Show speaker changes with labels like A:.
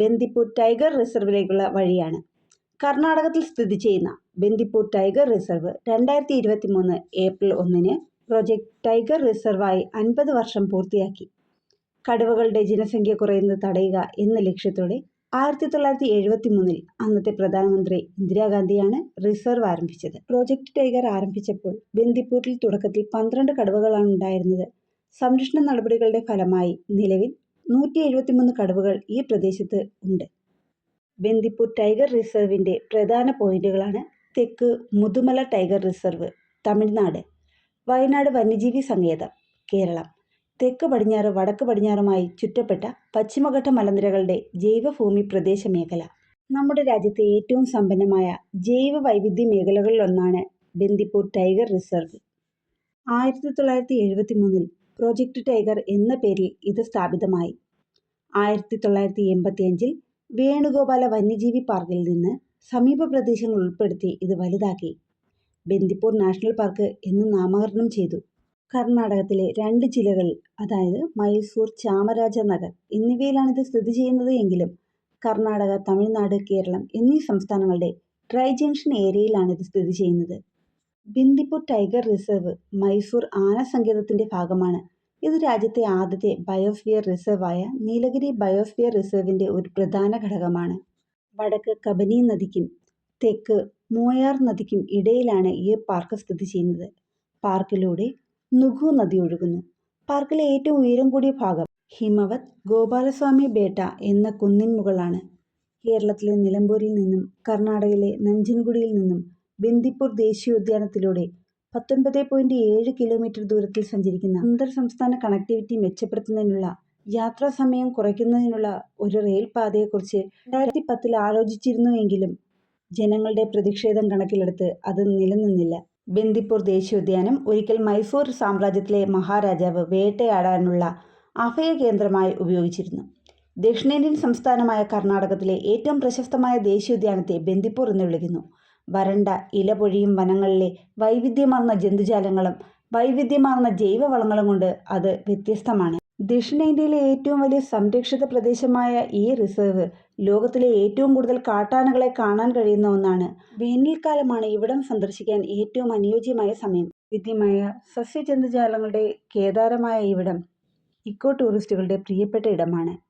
A: Bandipur tiger റിസർവിലേക്കുള്ള വഴിയാണ്. കർണാടകത്തിൽ സ്ഥിതി ചെയ്യുന്ന ബന്ദിപ്പൂർ ടൈഗർ റിസർവ് രണ്ടായിരത്തി ഇരുപത്തി മൂന്ന് ഏപ്രിൽ ഒന്നിന് പ്രൊജക്ട് ടൈഗർ റിസർവായി അൻപത് വർഷം പൂർത്തിയാക്കി. കടുവകളുടെ ജനസംഖ്യ കുറയുന്നത് തടയുക എന്ന ലക്ഷ്യത്തോടെ ആയിരത്തി തൊള്ളായിരത്തി എഴുപത്തി മൂന്നിൽ അന്നത്തെ പ്രധാനമന്ത്രി ഇന്ദിരാഗാന്ധിയാണ് റിസർവ് ആരംഭിച്ചത്. പ്രോജക്റ്റ് ടൈഗർ ആരംഭിച്ചപ്പോൾ ബന്ദിപ്പൂരിൽ തുടക്കത്തിൽ പന്ത്രണ്ട് കടുവകളാണ് ഉണ്ടായിരുന്നത് സംരക്ഷണ നടപടികളുടെ ഫലമായി നിലവിൽ നൂറ്റി എഴുപത്തിമൂന്ന് കടവുകൾ ഈ പ്രദേശത്ത് ഉണ്ട്. ബന്ദിപ്പൂർ ടൈഗർ റിസർവിന്റെ പ്രധാന പോയിന്റുകളാണ് തെക്ക് മുതുമല ടൈഗർ റിസർവ് തമിഴ്നാട് വയനാട് വന്യജീവി സങ്കേതം കേരളം. തെക്ക് പടിഞ്ഞാറ് വടക്ക് പടിഞ്ഞാറുമായി ചുറ്റപ്പെട്ട പശ്ചിമഘട്ട മലനിരകളുടെ ജൈവഭൂമി പ്രദേശ മേഖല നമ്മുടെ രാജ്യത്തെ ഏറ്റവും സമ്പന്നമായ ജൈവ വൈവിധ്യ മേഖലകളിലൊന്നാണ് ബന്ദിപ്പൂർ ടൈഗർ റിസർവ്. ആയിരത്തി തൊള്ളായിരത്തി എഴുപത്തി മൂന്നിൽ പ്രോജക്റ്റ് ടൈഗർ എന്ന പേരിൽ ഇത് സ്ഥാപിതമായി. ആയിരത്തി തൊള്ളായിരത്തി എൺപത്തിയഞ്ചിൽ വേണുഗോപാല വന്യജീവി പാർക്കിൽ നിന്ന് സമീപ പ്രദേശങ്ങൾ ഉൾപ്പെടുത്തി ഇത് വലുതാക്കി. ബന്ദിപ്പൂർ നാഷണൽ പാർക്ക് എന്ന് നാമകരണം ചെയ്തു. കർണാടകത്തിലെ രണ്ട് ജില്ലകളിൽ അതായത് മൈസൂർ ചാമരാജനഗർ എന്നിവയിലാണ് ഇത് സ്ഥിതി ചെയ്യുന്നത് എങ്കിലും കർണാടക തമിഴ്നാട് കേരളം എന്നീ സംസ്ഥാനങ്ങളുടെ ട്രൈ ജംഗ്ഷൻ ഏരിയയിലാണ് ഇത് സ്ഥിതി ചെയ്യുന്നത്. ബന്ദിപ്പൂർ ടൈഗർ റിസർവ് മൈസൂർ ആന സങ്കേതത്തിന്റെ ഭാഗമാണ്. ഇത് രാജ്യത്തെ ആദ്യത്തെ ബയോസ്ഫിയർ റിസർവായ നീലഗിരി ബയോസ്ഫിയർ റിസർവിന്റെ ഒരു പ്രധാന ഘടകമാണ്. വടക്ക് കബനി നദിക്കും തെക്ക് മൂയാർ നദിക്കും ഇടയിലാണ് ഈ പാർക്ക് സ്ഥിതി ചെയ്യുന്നത്. പാർക്കിലൂടെ നുഗു നദി ഒഴുകുന്നു. പാർക്കിലെ ഏറ്റവും ഉയരം കൂടിയ ഭാഗം ഹിമവത് ഗോപാലസ്വാമി ബേട്ട എന്ന കുന്നിൻ മുകളാണ്. കേരളത്തിലെ നിലമ്പൂരിൽ നിന്നും കർണാടകയിലെ നഞ്ചൻഗുഡിയിൽ നിന്നും ബന്ദിപ്പൂർ ദേശീയോദ്യാനത്തിലൂടെ പത്തൊൻപത് പോയിന്റ് ഏഴ് കിലോമീറ്റർ ദൂരത്തിൽ സഞ്ചരിക്കുന്ന അന്തർ സംസ്ഥാന കണക്ടിവിറ്റി മെച്ചപ്പെടുത്തുന്നതിനുള്ള യാത്രാ സമയം കുറയ്ക്കുന്നതിനുള്ള ഒരു റെയിൽ പാതയെക്കുറിച്ച് രണ്ടായിരത്തി പത്തിൽ ആലോചിച്ചിരുന്നുവെങ്കിലും ജനങ്ങളുടെ പ്രതിഷേധം കണക്കിലെടുത്ത് അത് നിലനിന്നില്ല. ബന്ദിപ്പൂർ ദേശീയോദ്യാനം ഒരിക്കൽ മൈസൂർ സാമ്രാജ്യത്തിലെ മഹാരാജാവ് വേട്ടയാടാനുള്ള അഭയ കേന്ദ്രമായി ഉപയോഗിച്ചിരുന്നു. ദക്ഷിണേന്ത്യൻ സംസ്ഥാനമായ കർണാടകത്തിലെ ഏറ്റവും പ്രശസ്തമായ ദേശീയോദ്യാനത്തെ ബന്ദിപ്പൂർ എന്ന് വിളിക്കുന്നു. വരണ്ട ഇലപൊഴിയും വനങ്ങളിലെ വൈവിധ്യമാർന്ന ജന്തുജാലങ്ങളും വൈവിധ്യമാർന്ന ജൈവവളങ്ങളും കൊണ്ട് അത് വ്യത്യസ്തമാണ്. ദക്ഷിണേന്ത്യയിലെ ഏറ്റവും വലിയ സംരക്ഷിത പ്രദേശമായ ഈ റിസർവ് ലോകത്തിലെ ഏറ്റവും കൂടുതൽ കാട്ടാനകളെ കാണാൻ കഴിയുന്ന ഒന്നാണ്. വേനൽക്കാലമാണ് ഇവിടം സന്ദർശിക്കാൻ ഏറ്റവും അനുയോജ്യമായ സമയം. വിദ്യമായ സസ്യജന്തുജാലങ്ങളുടെ കേദാരമായ ഇവിടം ഇക്കോ ടൂറിസ്റ്റുകളുടെ പ്രിയപ്പെട്ട ഇടമാണ്.